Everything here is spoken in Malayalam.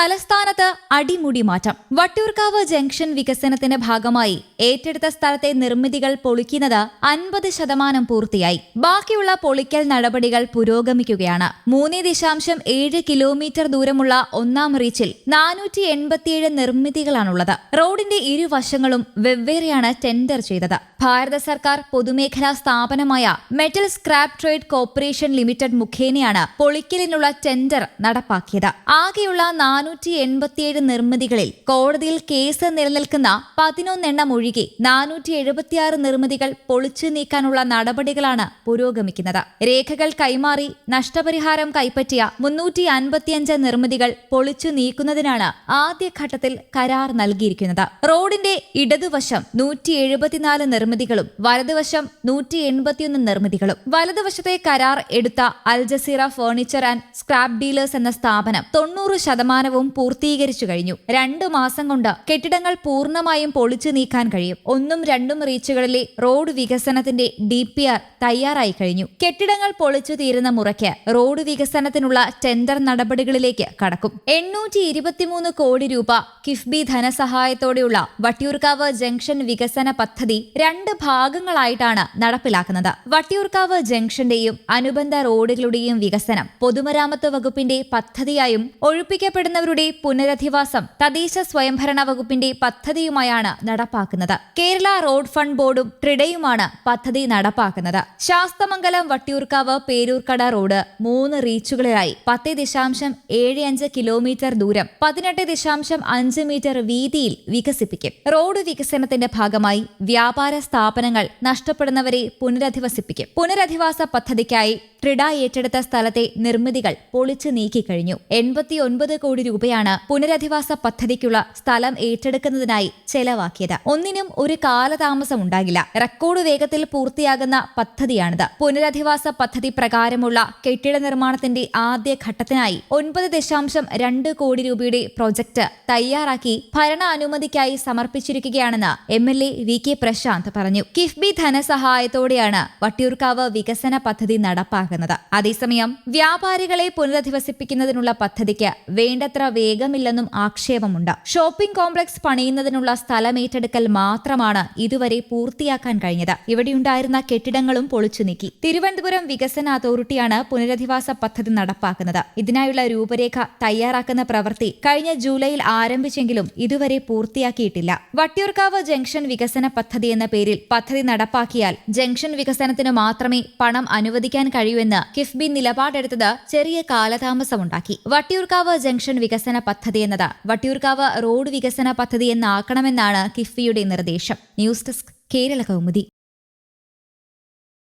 തലസ്ഥാനത്ത് അടിമുടി മാറ്റം. വട്ടിയൂർക്കാവ് ജംഗ്ഷൻ വികസനത്തിന്റെ ഭാഗമായി ഏറ്റെടുത്ത സ്ഥലത്തെ നിർമ്മിതികൾ പൊളിക്കുന്നത് അൻപത് ശതമാനം പൂർത്തിയായി. ബാക്കിയുള്ള പൊളിക്കൽ നടപടികൾ പുരോഗമിക്കുകയാണ്. മൂന്ന് ദശാംശം ഏഴ് കിലോമീറ്റർ ദൂരമുള്ള ഒന്നാം റീച്ചിൽ നാനൂറ്റി എൺപത്തിയേഴ് നിർമ്മിതികളാണുള്ളത്. റോഡിന്റെ ഇരുവശങ്ങളും വെവ്വേറെയാണ് ടെൻഡർ ചെയ്തത്. ഭാരത സർക്കാർ പൊതുമേഖലാ സ്ഥാപനമായ metal scrap trade corporation limited മുഖേനയാണ് പൊളിക്കലിനുള്ള ടെൻഡർ നടപ്പാക്കിയത്. ആകെയുള്ള നാനൂറ്റി എൺപത്തിയേഴ് നിർമ്മിതികളിൽ കോടതിയിൽ കേസ് നിലനിൽക്കുന്ന പതിനൊന്നെണ്ണം ഒഴികെ നാനൂറ്റി എഴുപത്തിയാറ് നിർമ്മിതികൾ പൊളിച്ചു നീക്കാനുള്ള നടപടികളാണ് പുരോഗമിക്കുന്നത്. രേഖകൾ കൈമാറി നഷ്ടപരിഹാരം കൈപ്പറ്റിയ മുന്നൂറ്റി അൻപത്തിയഞ്ച് നിർമ്മിതികൾ പൊളിച്ചു നീക്കുന്നതിനാണ് ആദ്യഘട്ടത്തിൽ കരാർ നൽകിയിരിക്കുന്നത്. റോഡിന്റെ ഇടതുവശം നൂറ്റി എഴുപത്തിനാല് നിർമ്മിതികളും വലതുവശം നൂറ്റി എൺപത്തിയൊന്ന് നിർമ്മിതികളും. വലതുവശത്തെ കരാർ എടുത്ത Al Jazeera furniture and scrap dealers എന്ന സ്ഥാപനം തൊണ്ണൂറ് ശതമാനവും പൂർത്തീകരിച്ചു കഴിഞ്ഞു. രണ്ടു മാസം കൊണ്ട് കെട്ടിടങ്ങൾ പൂർണമായും പൊളിച്ചു നീക്കാൻ കഴിയും. ഒന്നും രണ്ടും റീച്ചുകളിലെ റോഡ് വികസനത്തിന്റെ ഡി പി ആർ തയ്യാറായി കഴിഞ്ഞു. കെട്ടിടങ്ങൾ പൊളിച്ചു തീരുന്ന മുറയ്ക്ക് റോഡ് വികസനത്തിനുള്ള ടെൻഡർ നടപടികളിലേക്ക് കടക്കും. എണ്ണൂറ്റി ഇരുപത്തിമൂന്ന് കോടി രൂപ കിഫ്ബി ധനസഹായത്തോടെയുള്ള വട്ടിയൂർക്കാവ് ജംഗ്ഷൻ വികസന പദ്ധതി രണ്ട് ഭാഗങ്ങളായിട്ടാണ് നടപ്പിലാക്കുന്നത്. വട്ടിയൂർക്കാവ് ജംഗ്ഷന്റെയും അനുബന്ധ റോഡുകളുടെയും വികസനം പൊതുമരാമത്ത് വകുപ്പിന്റെ പദ്ധതിയായും ഒഴിപ്പിക്കപ്പെടുന്നവരുടെ പുനരധിവാസം തദ്ദേശ സ്വയംഭരണ വകുപ്പിന്റെ പദ്ധതിയുമായാണ് നടപ്പാക്കുന്നത്. കേരള റോഡ് ഫണ്ട് ബോർഡും ട്രിഡയുമാണ് പദ്ധതി നടപ്പാക്കുന്നത്. ശാസ്തമംഗലം വട്ടിയൂർക്കാവ് പേരൂർക്കട റോഡ് മൂന്ന് റീച്ചുകളിലായി. പത്ത് ദശാംശം ഏഴ് അഞ്ച് കിലോമീറ്റർ ദൂരം പതിനെട്ട് ദശാംശം അഞ്ച് മീറ്റർ വീതിയിൽ വികസിപ്പിക്കും. റോഡ് വികസനത്തിന്റെ ഭാഗമായി വ്യാപാര സ്ഥാപനങ്ങൾ നഷ്ടപ്പെടുന്നവരെ പുനരധിവസിപ്പിക്കും. പുനരധിവാസ പദ്ധതിക്കായി ട്രിഡ ഏറ്റെടുത്ത സ്ഥലത്തെ നിർമ്മിതികൾ പൊളിച്ചു നീക്കിക്കഴിഞ്ഞു. എൺപത്തിയൊൻപത് കോടി രൂപയാണ് പുനരധിവാസ പദ്ധതിക്കുള്ള സ്ഥലം ഏറ്റെടുക്കുന്നതിനായി ചെലവാക്കിയത്. ഒന്നിനും ഒരു കാലതാമസം ഉണ്ടാകില്ല. റെക്കോർഡ് വേഗത്തിൽ പൂർത്തിയാകുന്ന പദ്ധതിയാണിത്. പുനരധിവാസ പദ്ധതി പ്രകാരമുള്ള കെട്ടിട നിർമ്മാണത്തിന്റെ ആദ്യ ഘട്ടത്തിനായി ഒൻപത് ദശാംശം രണ്ട് കോടി രൂപയുടെ പ്രൊജക്ട് തയ്യാറാക്കി ഭരണ അനുമതിക്കായി സമർപ്പിച്ചിരിക്കുകയാണെന്ന് M L A V K Prashanth പറഞ്ഞു. കിഫ്ബി ധനസഹായത്തോടെയാണ് വട്ടിയൂർക്കാവ് വികസന പദ്ധതി നടപ്പാക്കുന്നത്. അതേസമയം വ്യാപാരികളെ പുനരധിവസിപ്പിക്കുന്നതിനുള്ള പദ്ധതിക്ക് വേണ്ടത്ര വേഗമില്ലെന്നും ആക്ഷേപമുണ്ട്. ഷോപ്പിംഗ് കോംപ്ലക്സ് പണിയുന്നതിനുള്ള സ്ഥലമേറ്റെടുക്കൽ മാത്രമാണ് ഇതുവരെ പൂർത്തിയാക്കാൻ കഴിഞ്ഞത്. ഇവിടെയുണ്ടായിരുന്ന കെട്ടിടങ്ങളും പൊളിച്ചു നീക്കി. തിരുവനന്തപുരം വികസന അതോറിറ്റിയാണ് പുനരധിവാസ പദ്ധതി നടപ്പാക്കുന്നത്. ഇതിനായുള്ള രൂപരേഖ തയ്യാറാക്കുന്ന പ്രവൃത്തി കഴിഞ്ഞ ജൂലൈയിൽ ആരംഭിച്ചെങ്കിലും ഇതുവരെ പൂർത്തിയാക്കിയിട്ടില്ല. വട്ടിയൂർക്കാവ് ജംഗ്ഷൻ വികസന പദ്ധതി എന്ന പേരിൽ പദ്ധതി നടപ്പാക്കിയാൽ ജംഗ്ഷൻ വികസനത്തിന് മാത്രമേ പണം അനുവദിക്കാൻ കഴിയൂ എന്ന് കിഫ്ബി നിലപാടെടുത്തത് ചെറിയ കാലതാമസമുണ്ടാക്കി. വട്ടിയൂർക്കാവ് ജംഗ്ഷൻ വികസന പദ്ധതി എന്നത്. വട്ടിയൂർക്കാവ് റോഡ് വികസന പദ്ധതി എന്നാക്കണമെന്നാണ് കിഫ്ബിയുടെ നിർദ്ദേശം. News desk Kerala Kaumudi.